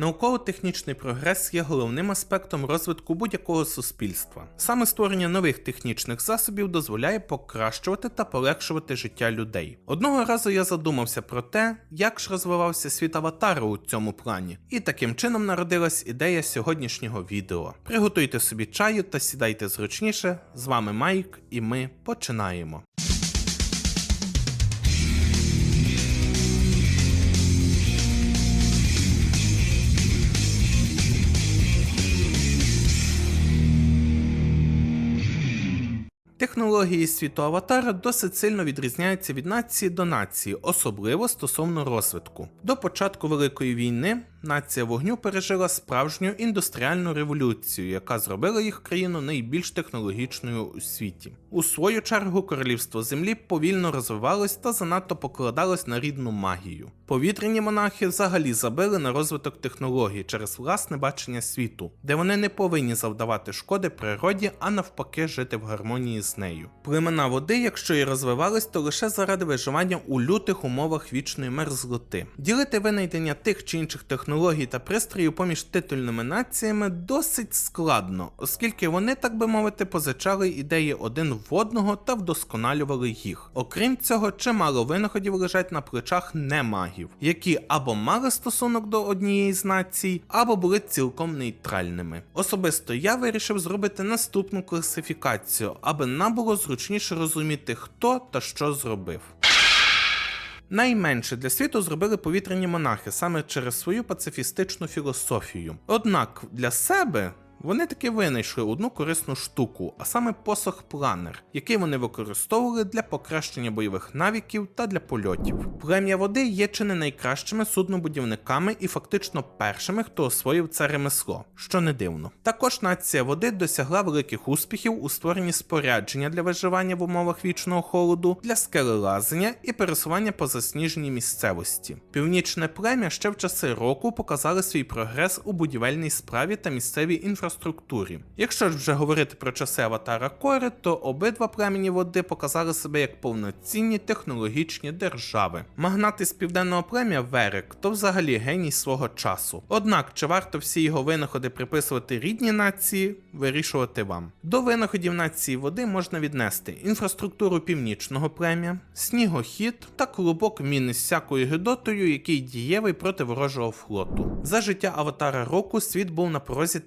Науково-технічний прогрес є головним аспектом розвитку будь-якого суспільства. Саме створення нових технічних засобів дозволяє покращувати та полегшувати життя людей. Одного разу я задумався про те, як ж розвивався світ аватара у цьому плані, і таким чином народилась ідея сьогоднішнього відео. Приготуйте собі чаю та сідайте зручніше. З вами Майк, і ми починаємо. Технології світу аватара досить сильно відрізняються від нації до нації, особливо стосовно розвитку. До початку Великої війни нація вогню пережила справжню індустріальну революцію, яка зробила їх країну найбільш технологічною у світі. У свою чергу королівство землі повільно розвивалось та занадто покладалось на рідну магію. Повітряні монахи взагалі забили на розвиток технологій через власне бачення світу, де вони не повинні завдавати шкоди природі, а навпаки жити в гармонії з нею. Племена води, якщо і розвивались, то лише заради виживання у лютих умовах вічної мерзлоти. Ділити винайдення тих чи інших технологій та пристроїв поміж титульними націями досить складно, оскільки вони, так би мовити, позичали ідеї один в одного та вдосконалювали їх. Окрім цього, чимало винаходів лежать на плечах немагів, які або мали стосунок до однієї з націй, або були цілком нейтральними. Особисто я вирішив зробити наступну класифікацію, аби нам було зручніше розуміти, хто та що зробив. Найменше для світу зробили повітряні монахи саме через свою пацифістичну філософію. Однак для себе вони таки винайшли одну корисну штуку, а саме посох планер, який вони використовували для покращення бойових навиків та для польотів. Плем'я води є чи не найкращими суднобудівниками і фактично першими, хто освоїв це ремесло, що не дивно. Також нація води досягла великих успіхів у створенні спорядження для виживання в умовах вічного холоду, для скелелазення і пересування по засніженій місцевості. Північне плем'я ще в часи року показали свій прогрес у будівельній справі та місцевій інфраструктурі. Якщо ж вже говорити про часи аватара Кори, то обидва племені води показали себе як повноцінні технологічні держави. Магнат із південного плем'я Верек то взагалі геній свого часу. Однак, чи варто всі його винаходи приписувати рідній нації, вирішувати вам. До винаходів нації води можна віднести інфраструктуру північного плем'я, снігохід та клубок міни з всякою гидотою, який дієвий проти ворожого флоту. За життя аватара року світ був на порозі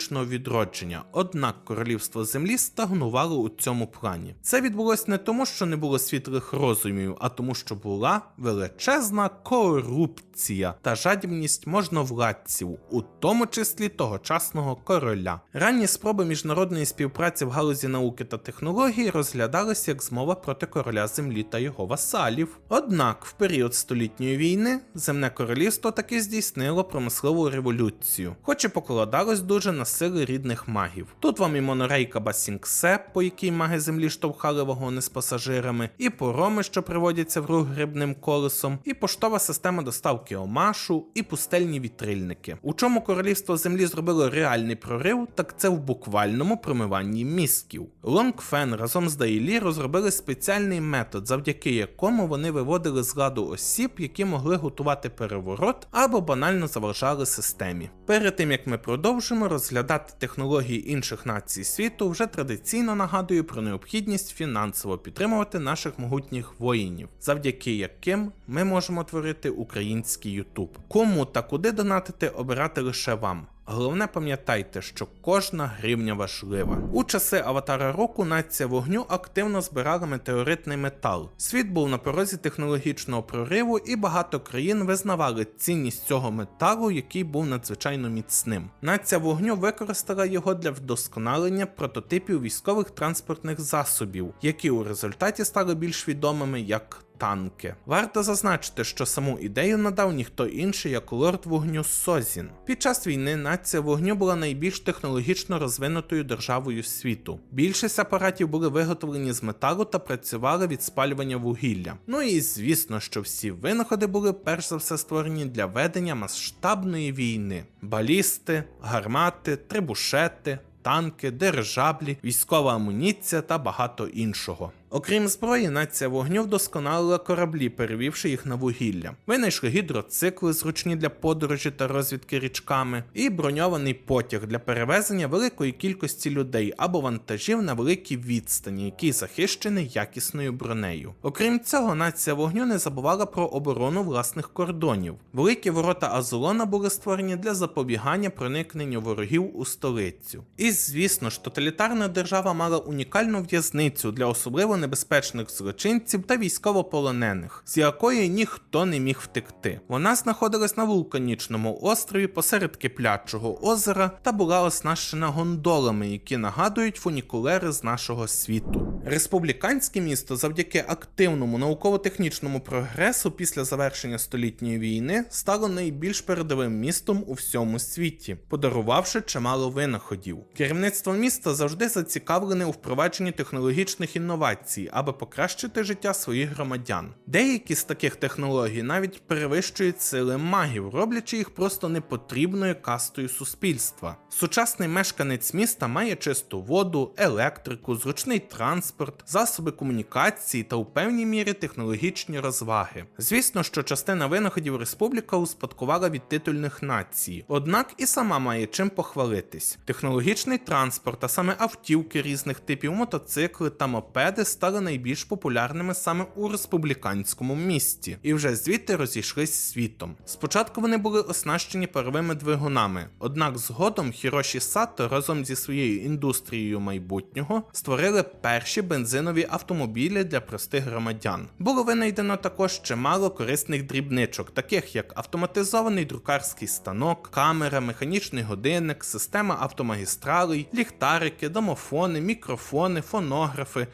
технологічного відродження, однак королівство землі стагнувало у цьому плані. Це відбулось не тому, що не було світлих розумів, а тому, що була величезна корупція та жадібність можновладців, у тому числі тогочасного короля. Ранні спроби міжнародної співпраці в галузі науки та технологій розглядалися як змова проти короля землі та його васалів. Однак, в період столітньої війни земне королівство таки здійснило промислову революцію, хоч і покладалось дуже на сили рідних магів. Тут вам і монорейка Басінгсе, по якій маги землі штовхали вагони з пасажирами, і пороми, що приводяться в рух грибним колесом, і поштова система доставки омашу, і пустельні вітрильники. У чому королівство землі зробило реальний прорив, так це в буквальному промиванні мізків. Лонгфен разом з Дайлі розробили спеціальний метод, завдяки якому вони виводили з ладу осіб, які могли готувати переворот або банально заважали системі. Перед тим як ми продовжимо розглядати технології інших націй світу, вже традиційно нагадую про необхідність фінансово підтримувати наших могутніх воїнів, завдяки яким ми можемо творити український Ютуб. Кому та куди донатити обирати лише вам. Головне пам'ятайте, що кожна гривня важлива. У часи аватара року нація вогню активно збирала метеоритний метал. Світ був на порозі технологічного прориву, і багато країн визнавали цінність цього металу, який був надзвичайно міцним. Нація вогню використала його для вдосконалення прототипів військових транспортних засобів, які у результаті стали більш відомими як танки. Варто зазначити, що саму ідею надав ніхто інший, як лорд вогню Созін. Під час війни нація вогню була найбільш технологічно розвинутою державою світу. Більшість апаратів були виготовлені з металу та працювали від спалювання вугілля. Ну і звісно, що всі винаходи були перш за все створені для ведення масштабної війни: балісти, гармати, трибушети танки, дирижаблі, військова амуніція та багато іншого. Окрім зброї, нація вогню вдосконалила кораблі, перевівши їх на вугілля. Винайшли гідроцикли, зручні для подорожі та розвідки річками, і броньований потяг для перевезення великої кількості людей або вантажів на великій відстані, який захищений якісною бронею. Окрім цього, нація вогню не забувала про оборону власних кордонів. Великі ворота Азулона були створені для запобігання проникненню ворогів у столицю. І звісно ж, тоталітарна держава мала унікальну в'язницю для особливо небезпечних злочинців та військовополонених, з якої ніхто не міг втекти. Вона знаходилась на вулканічному острові посеред киплячого озера та була оснащена гондолами, які нагадують фунікулери з нашого світу. Республіканське місто завдяки активному науково-технічному прогресу після завершення столітньої війни стало найбільш передовим містом у всьому світі, подарувавши чимало винаходів. Керівництво міста завжди зацікавлене у впровадженні технологічних інновацій, аби покращити життя своїх громадян. Деякі з таких технологій навіть перевищують сили магів, роблячи їх просто непотрібною кастою суспільства. Сучасний мешканець міста має чисту воду, електрику, зручний транспорт, засоби комунікації та у певній мірі технологічні розваги. Звісно, що частина винаходів республіка успадкувала від титульних націй, однак і сама має чим похвалитись. Технологічний транспорт, а саме автівки різних типів, мотоцикли та мопеди стали найбільш популярними саме у республіканському місті, і вже звідти розійшлись світом. Спочатку вони були оснащені паровими двигунами, однак згодом Хіроші Сато разом зі своєю індустрією майбутнього створили перші бензинові автомобілі для простих громадян. Було винайдено також чимало корисних дрібничок, таких як автоматизований друкарський станок, камера, механічний годинник, система автомагістралей, ліхтарики, домофони, мікрофони, фонографи,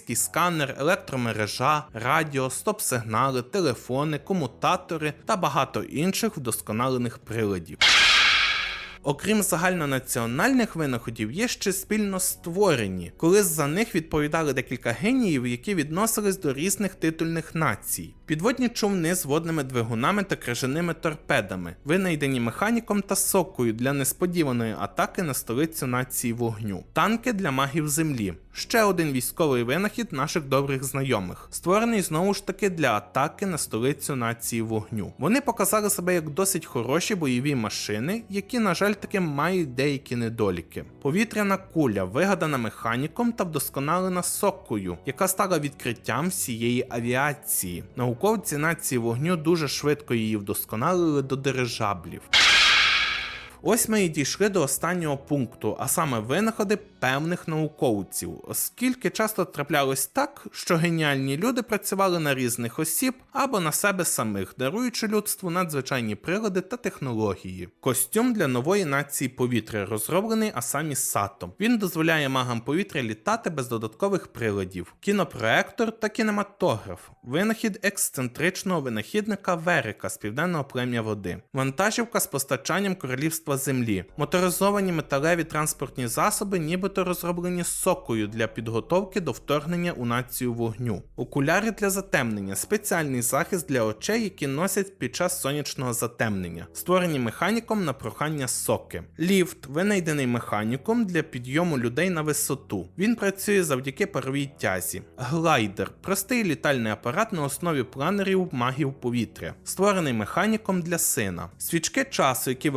поліцейський сканер, електромережа, радіо, стоп-сигнали, телефони, комутатори та багато інших вдосконалених приладів. Окрім загальнонаціональних винаходів, є ще спільно створені, коли за них відповідали декілька геніїв, які відносились до різних титульних націй. Підводні човни з водними двигунами та крижаними торпедами, винайдені механіком та сокою для несподіваної атаки на столицю нації вогню, танки для магів землі. Ще один військовий винахід наших добрих знайомих, створений знову ж таки для атаки на столицю нації вогню. Вони показали себе як досить хороші бойові машини, які, на жаль, таки мають деякі недоліки. Повітряна куля, вигадана механіком та вдосконалена сокою, яка стала відкриттям всієї авіації. Науковці нації вогню дуже швидко її вдосконалили до дирижаблів. Ось ми і дійшли до останнього пункту, а саме винаходи певних науковців, оскільки часто траплялось так, що геніальні люди працювали на різних осіб або на себе самих, даруючи людству надзвичайні прилади та технології. Костюм для нової нації повітря розроблений Асамі Сато. Він дозволяє магам повітря літати без додаткових приладів, кінопроектор та кінематограф, винахід ексцентричного винахідника Верика з південного плем'я води, вантажівка з постачанням королівства землі, моторизовані металеві транспортні засоби, нібито розроблені сокою для підготовки до вторгнення у націю вогню, окуляри для затемнення, спеціальний захист для очей, які носять під час сонячного затемнення, створені механіком на прохання соки, ліфт, винайдений механіком для підйому людей на висоту. Він працює завдяки паровій тязі, глайдер, простий літальний апарат на основі планерів магів повітря, створений механіком для сина, свічки часу, які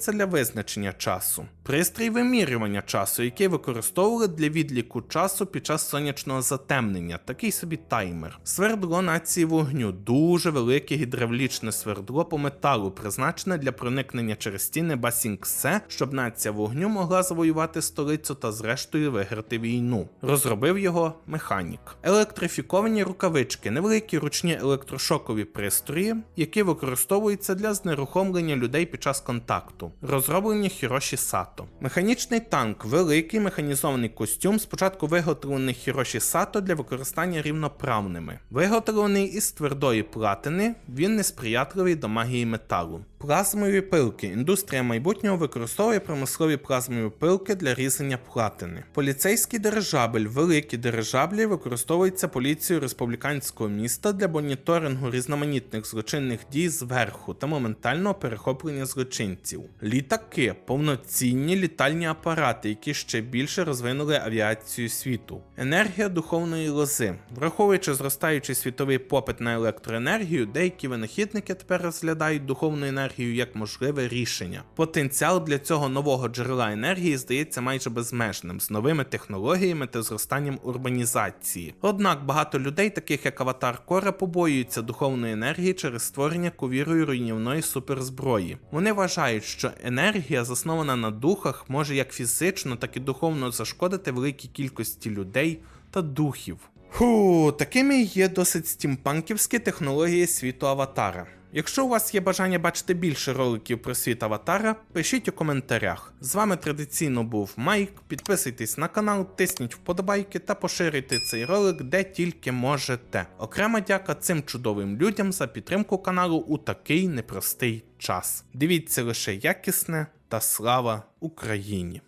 використовуються для визначення часу, пристрій вимірювання часу, який використовували для відліку часу під час сонячного затемнення, такий собі таймер, свердло нації вогню, дуже велике гідравлічне свердло по металу, призначене для проникнення через стіни Басінгсе, щоб нація вогню могла завоювати столицю та зрештою виграти війну. Розробив його механік. Електрифіковані рукавички, невеликі ручні електрошокові пристрої, які використовуються для знерухомлення людей під час контакту, розроблені Хіроші Сато. Механічний танк, великий механізований костюм, спочатку виготовлений Хіроші Сато для використання рівноправними. Виготовлений із твердої платини, він несприятливий до магії металу. Плазмові пилки. Індустрія майбутнього використовує промислові плазмові пилки для різання платини. Поліцейський дирижабель. Великі дирижаблі використовуються поліцією республіканського міста для моніторингу різноманітних злочинних дій зверху та моментального перехоплення злочинців. Літаки повноцінні літальні апарати, які ще більше розвинули авіацію світу. Енергія духовної лози. Враховуючи зростаючий світовий попит на електроенергію, деякі винахідники тепер розглядають духовну енергію як можливе рішення. Потенціал для цього нового джерела енергії здається майже безмежним з новими технологіями та зростанням урбанізації. Однак багато людей, таких як Аватар Кора, побоюються духовної енергії через створення ковірою руйнівної суперзброї. Вони вважають, що енергія, заснована на духах, може як фізично, так і духовно зашкодити великій кількості людей та духів. Фу, такими є досить стімпанківські технології світу Аватара. Якщо у вас є бажання бачити більше роликів про світ Аватара, пишіть у коментарях. З вами традиційно був Майк. Підписуйтесь на канал, тисніть вподобайки та поширюйте цей ролик де тільки можете. Окрема дяка цим чудовим людям за підтримку каналу у такий непростий час. Дивіться лише якісне та слава Україні!